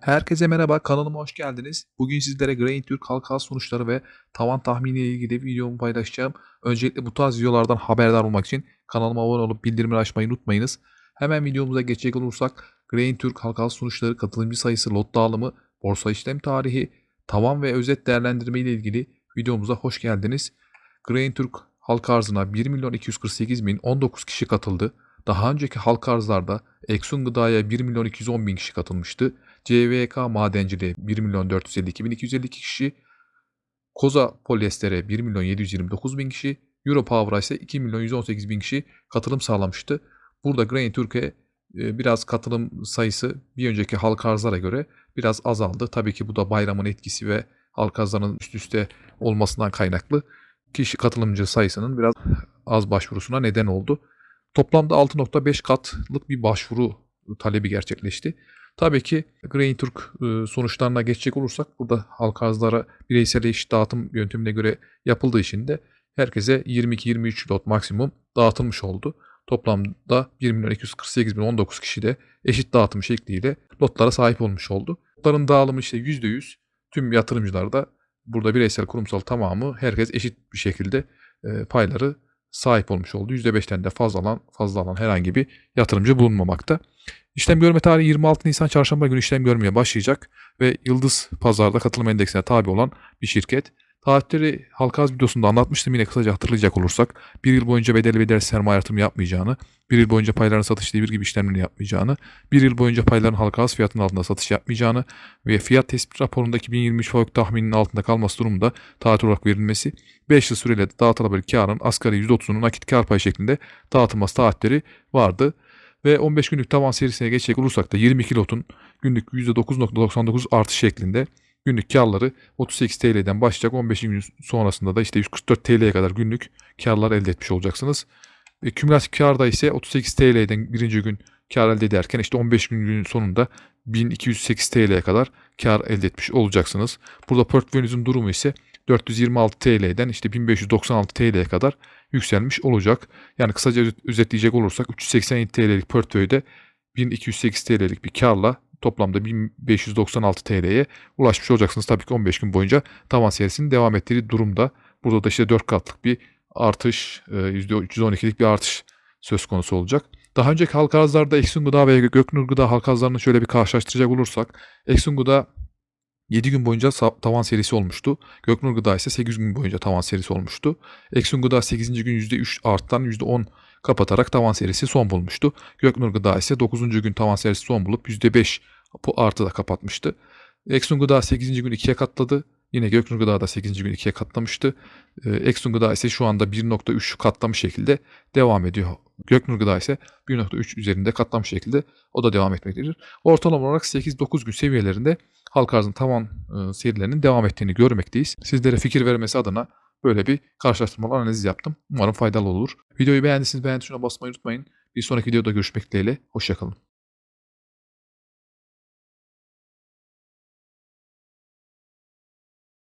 Herkese merhaba, kanalıma hoş geldiniz. Bugün sizlere Grain Türk halka sonuçları ve tavan tahmini ile ilgili videomu paylaşacağım. Öncelikle bu tarz videolardan haberdar olmak için kanalıma abone olup bildirimleri açmayı unutmayınız. Hemen videomuza geçecek olursak Grain Türk halka sonuçları, katılımcı sayısı, lot dağılımı, borsa işlem tarihi, tavan ve özet değerlendirme ile ilgili videomuza hoş geldiniz. Grain Türk halka arzına 1 milyon 248 bin 19 kişi katıldı. Daha önceki halka arzlarda Exxon Gıda'ya 1 milyon 210 bin kişi katılmıştı. CVK Madenciliğe 1 milyon 452 bin 252 kişi, Koza Polyester'e 1 milyon 729 bin kişi, Europower'a ise 2 milyon 118 bin kişi katılım sağlamıştı. Burada Grain Türkiye e, biraz katılım sayısı bir önceki halka arzlara göre biraz azaldı. Tabii ki bu da bayramın etkisi ve halka arzlarının üst üste olmasından kaynaklı kişi katılımcı sayısının biraz az başvurusuna neden oldu. Toplamda 6.5 katlık bir başvuru talebi gerçekleşti. Tabii ki Grain Türk e, sonuçlarına geçecek olursak burada halka arzlara bireysel eşit dağıtım yöntemine göre yapıldığı için de herkese 22-23 lot maksimum dağıtılmış oldu. Toplamda 1 milyon 248 bin 19 kişi de eşit dağıtım şekliyle lotlara sahip olmuş oldu. Lotların dağılımı işte %100 tüm yatırımcılar da burada bireysel kurumsal tamamı herkes eşit bir şekilde e, payları sahip olmuş oldu. %5'ten de fazla alan, fazla alan herhangi bir yatırımcı bulunmamakta. İşlem görme tarihi 26 Nisan çarşamba günü işlem görmeye başlayacak ve Yıldız Pazar'da katılım endeksine tabi olan bir şirket. Tarihleri halka arz videosunda anlatmıştım yine kısaca hatırlayacak olursak. Bir yıl boyunca bedeli bedel sermaye yatırımı yapmayacağını, bir yıl boyunca payların satış devir gibi işlemlerini yapmayacağını, bir yıl boyunca payların halka arz fiyatının altında satış yapmayacağını ve fiyat tespit raporunda 2023 FOK tahmininin altında kalması durumunda taahhüt olarak verilmesi, 5 yıl süreyle dağıtılabilir karın asgari %30'unun nakit kar payı şeklinde dağıtılması taahhütleri vardı ve 15 günlük tavan serisine geçecek olursak da 22 lotun günlük %9.99 artış şeklinde günlük karları 38 TL'den başlayacak 15 gün sonrasında da işte 144 TL'ye kadar günlük karlar elde etmiş olacaksınız. E, kümülatif karda ise 38 TL'den birinci gün kar elde ederken işte 15 günün sonunda 1208 TL'ye kadar kar elde etmiş olacaksınız. Burada portföyünüzün durumu ise 426 TL'den işte 1596 TL'ye kadar yükselmiş olacak. Yani kısaca özetleyecek olursak 387 TL'lik portföyde 1208 TL'lik bir karla toplamda 1596 TL'ye ulaşmış olacaksınız. Tabii ki 15 gün boyunca tavan serisinin devam ettiği durumda. Burada da işte 4 katlık bir artış, %312'lik bir artış söz konusu olacak. Daha önceki halka arzlarda Eksun Gıda ve Göknur Gıda halka arzlarını şöyle bir karşılaştıracak olursak Eksun Gıda 7 gün boyunca tavan serisi olmuştu. Göknur Gıda ise 8 gün boyunca tavan serisi olmuştu. Eksun Gıda 8. gün %3 arttan %10 kapatarak tavan serisi son bulmuştu. Göknur Gıda ise 9. gün tavan serisi son bulup %5 artı da kapatmıştı. Eksun Gıda 8. gün 2'ye katladı. Yine Göknur Gıda da 8. gün 2'ye katlamıştı. Eksun Gıda ise şu anda 1.3 katlamış şekilde devam ediyor. Göknur Gıda ise 1.3 üzerinde katlamış şekilde o da devam etmektedir. Ortalama olarak 8-9 gün seviyelerinde halka arzın tavan e, serilerinin devam ettiğini görmekteyiz. Sizlere fikir vermesi adına böyle bir karşılaştırmalı analiz yaptım. Umarım faydalı olur. Videoyu beğendiyseniz beğen tuşuna basmayı unutmayın. Bir sonraki videoda görüşmek dileğiyle. Hoşçakalın.